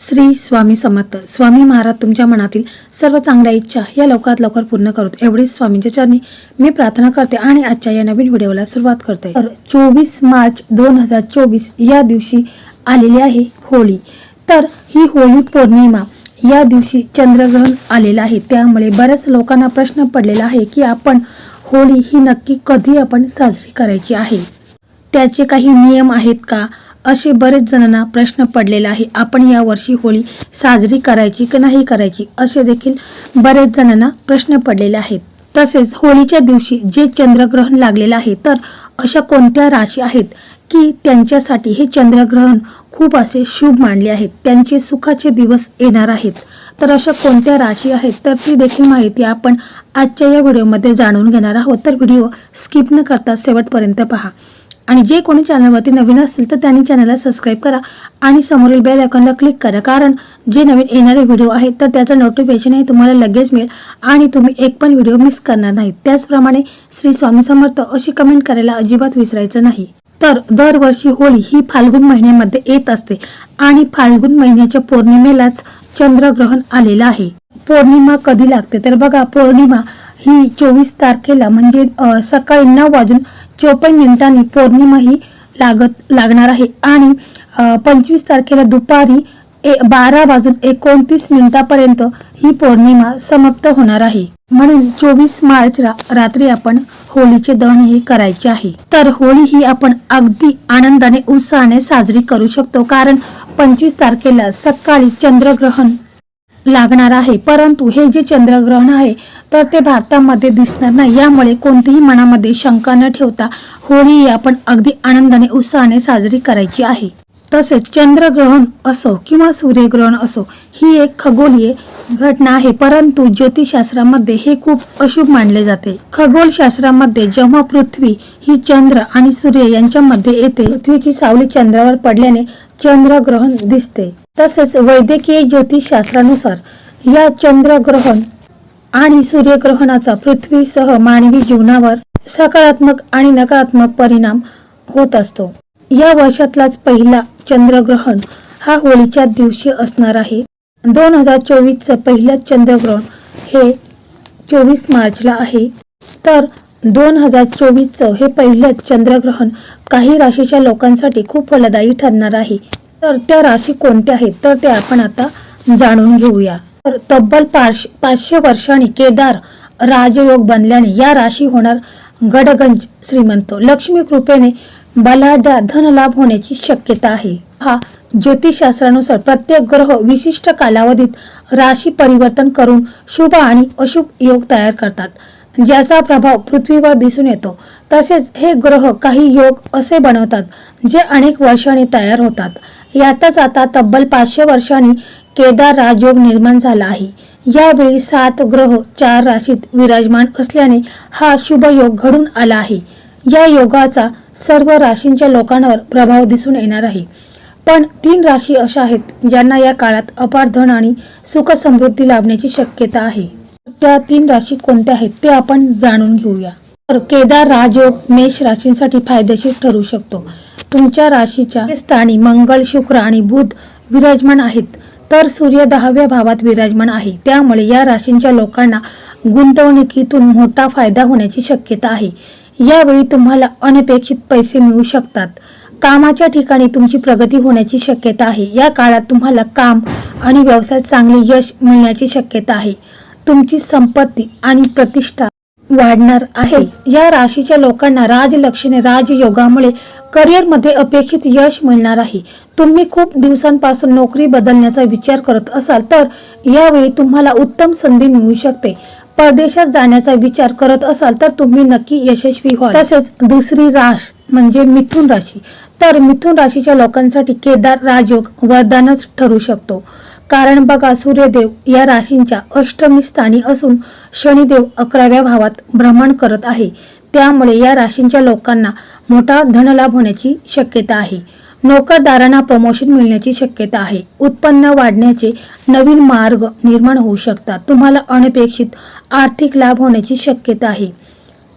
श्री स्वामी समर्थ. स्वामी महाराज तुमच्या मनातील सर्व चांगल्या इच्छा या लवकरात लवकर पूर्ण करत. एवढीच स्वामींच्या चरणी मी प्रार्थना करते आणि आजच्या या नवीन व्हिडिओला सुरुवात करते. तर चोवीस मार्च दोन हजार चोवीस या दिवशी आलेली आहे होळी. तर ही होळी पौर्णिमा या दिवशी चंद्रग्रहण आलेलं आहे. त्यामुळे बऱ्याच लोकांना प्रश्न पडलेला आहे की आपण होळी ही नक्की कधी आपण साजरी करायची आहे? त्याचे काही नियम आहेत का? असे बरेच जणांना प्रश्न पडलेला आहे. आपण यावर्षी होळी साजरी करायची की नाही करायची असे देखील बरेच जणांना प्रश्न पडलेले आहेत. तसेच होळीच्या दिवशी जे चंद्रग्रहण लागलेलं आहे तर अशा कोणत्या राशी आहेत की त्यांच्यासाठी हे चंद्रग्रहण खूप असे शुभ मानले आहेत? त्यांचे सुखाचे दिवस येणार आहेत. तर अशा कोणत्या राशी आहेत? तर ती देखील माहिती आपण आजच्या या व्हिडिओमध्ये जाणून घेणार आहोत. तर व्हिडिओ स्किप न करता शेवटपर्यंत पहा. आणि जे कोणी चॅनलवरती नवीन असतील तर त्यांनी चॅनलला सबस्क्राईब करा आणि समोरील बेल आयकॉनला क्लिक करा. कारण जे नवीन येणारे व्हिडिओ आहेत तर त्याचं नोटिफिकेशन हे तुम्हाला लगेच मिळेल आणि तुम्ही एक पण व्हिडिओ मिस करणार नाही. त्याचप्रमाणे श्री स्वामी समर्थ अशी कमेंट करायला अजिबात विसरायचं नाही. तर दरवर्षी होळी ही फाल्गुन महिन्यामध्ये येत असते आणि फाल्गुन महिन्याच्या पौर्णिमेलाच चंद्रग्रहण आलेलं आहे. पौर्णिमा कधी लागते? तर बघा पौर्णिमा ही चोवीस तारखेला म्हणजे सकाळी नऊ वाजून चोपन्न मिनिटांनी पौर्णिमा ही लागत लागणार आहे. आणि पंचवीस तारखेला दुपारी ए बारा वाजून एकोणतीस मिनिटापर्यंत ही पौर्णिमा समाप्त होणार आहे. म्हणून चोवीस मार्च रात्री आपण होळीचे दहन हे करायचे आहे. तर होळी ही आपण अगदी आनंदाने उत्साहाने साजरी करू शकतो. कारण पंचवीस तारखेला सकाळी चंद्रग्रहण लागणार आहे. परंतु हे जे चंद्रग्रहण आहे तर ते भारतामध्ये दिसणार नाही. यामुळे कोणतीही मनामध्ये शंका न ठेवता होळी ही आपण अगदी आनंदाने उत्साहाने साजरी करायची आहे. तसेच चंद्रग्रहण असो किंवा सूर्यग्रहण असो ही एक खगोलीय घटना आहे. परंतु ज्योतिषशास्त्रामध्ये हे खूप अशुभ मानले जाते. खगोलशास्त्रामध्ये जेव्हा पृथ्वी ही चंद्र आणि सूर्य यांच्यामध्ये येते पृथ्वीची सावली चंद्रावर पडल्याने चंद्रग्रहण दिसते. तसेच वैद्यकीय ज्योतिषशास्त्रानुसार या चंद्रग्रहण आणि सूर्यग्रहणाचा पृथ्वीसह मानवी जीवनावर सकारात्मक आणि नकारात्मक परिणाम होत असतो. या वर्षातलाच पहिला चंद्रग्रहण हा होळीच्या दिवशी असणार आहे. दोन हजार चोवीसचं पहिलं चंद्रग्रहण हे चोवीस मार्चला आहे. तर दोन हजार चोवीसचं हे पहिलं चंद्रग्रहण काही राशीच्या लोकांसाठी खूप फलदायी ठरणार आहे. तर त्या राशी कोणत्या आहेत? तर ते आपण आता जाणून घेऊया. तर तब्बल पाच पाचशे वर्षांनी केदार राजयोग बनल्याने या राशी होणार गडगंज श्रीमंत. लक्ष्मी कृपेने बलाढ्य धनलाभ होण्याची शक्यता आहे. हा ज्योतिषशास्त्रानुसार प्रत्येक ग्रह विशिष्ट कालावधीत राशी परिवर्तन करून शुभ आणि अशुभ योग तयार करतात ज्याचा प्रभाव पृथ्वीवर दिसून येतो. तसेच हे ग्रह काही योग असे बनवतात जे अनेक वर्षांनी तयार होतात. यातच आता तब्बल पाचशे वर्षांनी केदार राजयोग निर्माण झाला आहे. यावेळी सात ग्रह चार राशीत विराजमान असल्याने हा शुभ योग घडून आला आहे. या योगाचा सर्व राशींच्या लोकांवर प्रभाव दिसून येणार आहे. पण तीन राशी अशा आहेत ज्यांना या काळात अपार धन आणि सुख समृद्धी लाभण्याची शक्यता आहे. त्या तीन राशी कोणत्या आहेत ते आपण जाणून घेऊया. तर केदार राजयोग मेष राशींसाठी फायदेशीर ठरू शकतो. तुमच्या राशीच्या स्थानी मंगळ शुक्र आणि बुध विराजमान आहेत. तर सूर्य दहाव्या भावात विराजमान आहे. त्यामुळे या राशींच्या लोकांना गुंतवणुकीतून मोठा फायदा होण्याची शक्यता आहे. यावेळी तुम्हाला अनपेक्षित पैसे मिळू शकतात. कामाच्या ठिकाणी तुमची प्रगती होण्याची शक्यता आहे. या काळात तुम्हाला काम आणि व्यवसायात चांगले यश मिळण्याची शक्यता आहे. तुमची संपत्ती आणि प्रतिष्ठा वाढणार आहे. या राशीच्या लोकांना राजलक्ष्मी राजयोगामुळे करिअरमध्ये अपेक्षित यश मिळणार आहे. तुम्ही खूप दिवसांपासून नोकरी बदलण्याचा विचार करत असाल तर यावेळी तुम्हाला उत्तम संधी मिळू शकते. परदेशात जाण्याचा विचार करत असाल तर तुम्ही नक्की यशस्वी व्हाल. तसेच दुसरी राश म्हणजे मिथुन राशी. तर मिथुन राशीच्या लोकांसाठी केदार राजयोग वरदानच ठरू शकतो. कारण बघा सूर्यदेव या राशींच्या अष्टमी स्थानी असून शनिदेव अकराव्या भावात भ्रमण करत आहे. त्यामुळे या राशींच्या लोकांना मोठा धनलाभ होण्याची शक्यता आहे. नोकरदारांना प्रमोशन मिळण्याची शक्यता आहे. उत्पन्न वाढण्याचे नवीन मार्ग निर्माण होऊ शकतात. तुम्हाला अनपेक्षित आर्थिक लाभ होण्याची शक्यता आहे.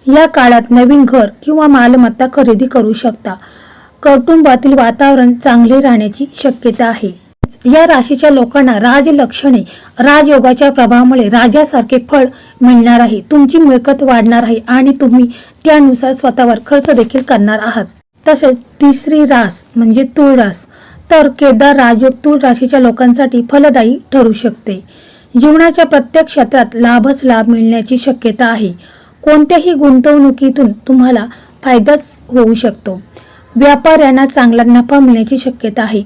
या काळात नवीन घर किंवा मालमत्ता खरेदी करू शकता. कौटुंबातील वातावरण चांगले राहण्याची शक्यता आहे. या राशीच्या लोकांना राजलक्षणे राजयोगाच्या प्रभावामुळे राजासारखे फळ मिळणार आहे. तुमची मिळकत वाढणार आहे आणि तुम्ही त्यानुसार स्वतःवर खर्च देखील करणार आहात. तसेच तिसरी रास म्हणजे तूळ रास तर केदार राजयोग तुळ राशीच्या लोकांसाठी फलदायी ठरू शकते. जीवनाच्या प्रत्येक क्षेत्रात लाभच लाभ मिळण्याची शक्यता आहे. कोणत्याही गुंतवणुकीतून तुम्हाला फायदाच होऊ शकतो. व्यापाऱ्यांना चांगला नफा मिळण्याची शक्यता आहे.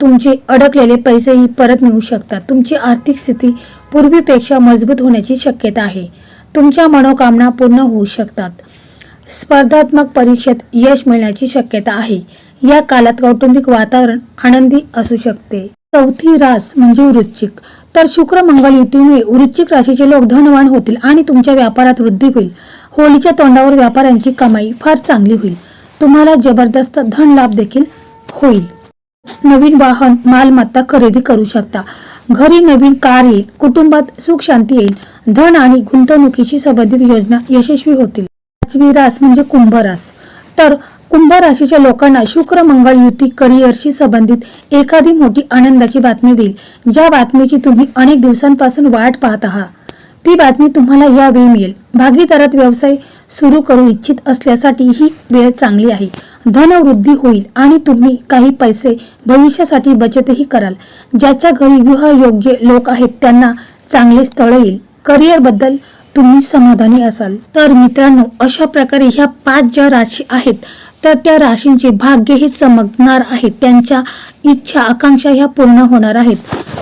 तुमचे अडकलेले पैसेही परत मिळू शकतात. तुमची आर्थिक स्थिती पूर्वीपेक्षा मजबूत होण्याची शक्यता आहे. तुमच्या मनोकामना पूर्ण होऊ शकतात. स्पर्धात्मक परीक्षेत यश मिळण्याची शक्यता आहे. या काळात कौटुंबिक वातावरण आनंदी असू शकते. चौथी रास म्हणजे वृश्चिक. तर शुक्र मंगळ युतीमुळे वृश्चिक राशीचे लोक धनवान होतील आणि तुमच्या व्यापारात वृद्धी होईल. होळीच्या तोंडावर व्यापाऱ्यांची कमाई फार चांगली होईल. तुम्हाला जबरदस्त धन लाभ देखील होईल. नवीन वाहन मालमत्ता खरेदी करू शकता. घरी नवीन कार येईल कुटुंबात सुख शांती येईल. धन आणि गुंतवणुकीशी संबंधित योजना यशस्वी होतील. पाचवी रास म्हणजे कुंभरास. तर कुंभ राशीच्या लोकांना शुक्र मंगळ युती करिअरशी संबंधित एखादी मोठी आनंदाची बातमी देईल. ज्या बातमीची तुम्ही अनेक दिवसांपासून वाट पाहत आहात ती बातमी तुम्हाला यावेळी मिळेल. भागीदारात व्यवसाय सुरू करू इच्छित असल्यासाठी ही वेळ चांगली आहे. धनवृद्धी होईल आणि तुम्ही काही पैसे भविष्यासाठी बचतही कराल. ज्याच्या घरी विवाह योग्य लोक आहेत त्यांना चांगले स्थळ येईल. करिअरबद्दल बद्दल तुम्ही समाधानी असाल. तर मित्रांनो अशा प्रकारे ह्या पाच ज्या राशी आहेत तर त्या राशींचे भाग्य हे चमकणार आहेत त्यांच्या इच्छा आकांक्षा ह्या पूर्ण होणार आहेत.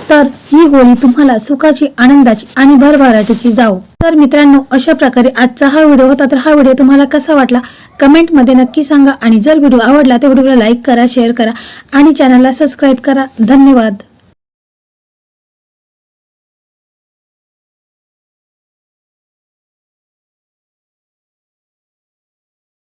तर ही होळी तुम्हाला सुखाची आनंदाची आणि भरभराटीची जाओ तर मित्रांनो अशा प्रकारे आजचा हा व्हिडिओ होता. तर हा व्हिडिओ तुम्हाला कसा वाटला? कमेंटमध्ये नक्की सांगा. आणि जर व्हिडिओ आवडला तर व्हिडिओला लाईक करा शेअर करा आणि चॅनलला सबस्क्राईब करा. धन्यवाद.